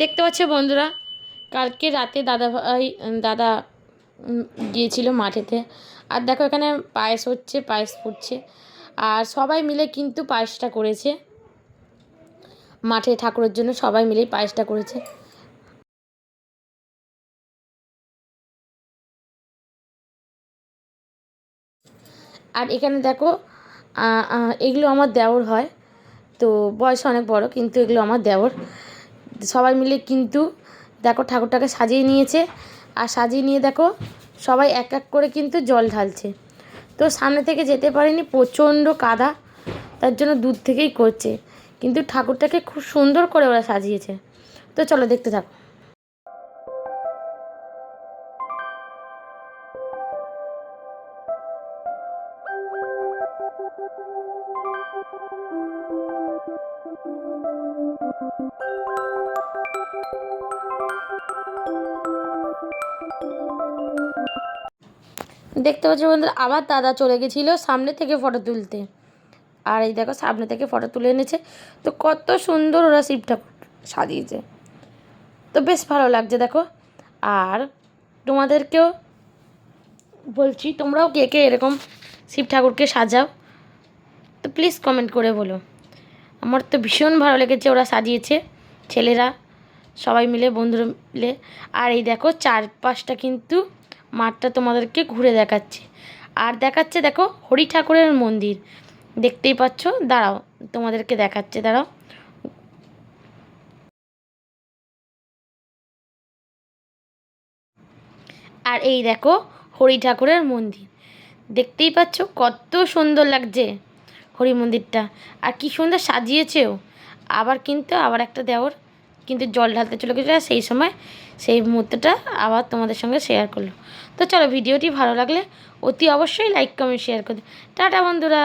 দেখতে পাচ্ছ বন্ধুরা, কালকে রাতে দাদা ভাই দাদা গিয়েছিল মাঠেতে। আর দেখো এখানে পায়েস হচ্ছে, পায়েস ফুটছে। আর সবাই মিলে কিন্তু পায়েসটা করেছে। মাঠে ঠাকুরের জন্য সবাই মিলেই পায়েসটা করেছে। আর এখানে দেখো এগুলো আমার দেওর হয়। তো বয়স অনেক বড়, কিন্তু এগুলো আমার দেওর। সবাই মিলে কিন্তু দেখো ঠাকুরটাকে সাজিয়ে নিয়েছে। আর সাজিয়ে নিয়ে দেখো সবাই এক এক করে কিন্তু জল ঢালছে। তো সামনে থেকে যেতে পারিনি, প্রচণ্ড কাদা, তার জন্য দূর থেকেই করছে। কিন্তু ঠাকুরটাকে খুব সুন্দর করে ওরা সাজিয়েছে। তো চলো দেখতে থাকো। দেখতে পাচ্ছি বন্ধুরা, আবার দাদা চলে গেছিল সামনে থেকে ফটো তুলতে। আর এই দেখো, সামনে থেকে ফটো তুলে এনেছে। তো কত সুন্দর ওরা শিব ঠাকুর সাজিয়েছে। তো বেশ ভালো লাগছে, দেখো। আর তোমাদেরকেও বলছি, তোমরাও কে কে এরকম শিব ঠাকুরকে সাজাও, তো প্লিজ কমেন্ট করে বলো। আমার তো ভীষণ ভালো লেগেছে ওরা সাজিয়েছে, ছেলেরা সবাই মিলে, বন্ধুরা মিলে। আর এই দেখো, চারপাশটা কিন্তু মাঠটা তোমাদেরকে ঘুরে দেখাচ্ছে। আর দেখাচ্ছে দেখো হরি ঠাকুরের মন্দির। দেখতেই পাচ্ছ? দাঁড়াও, তোমাদেরকে দেখাচ্ছে, দাঁড়াও। আর এই দেখো হরি ঠাকুরের মন্দির। দেখতেই পাচ্ছ কত সুন্দর লাগছে হরি মন্দিরটা। আর কি সুন্দর সাজিয়েছেও আবার কিন্তু আবার একটা দেওর কিন্তু জল ঢালতে চলে গেছিল সেই সময় সেই মুহূর্তটা আবার তোমাদের সঙ্গে শেয়ার করল। তো চলো ভিডিওটি ভালো লাগলে অতি অবশ্যই লাইক কমেন্ট শেয়ার করে টাটা বন্ধুরা!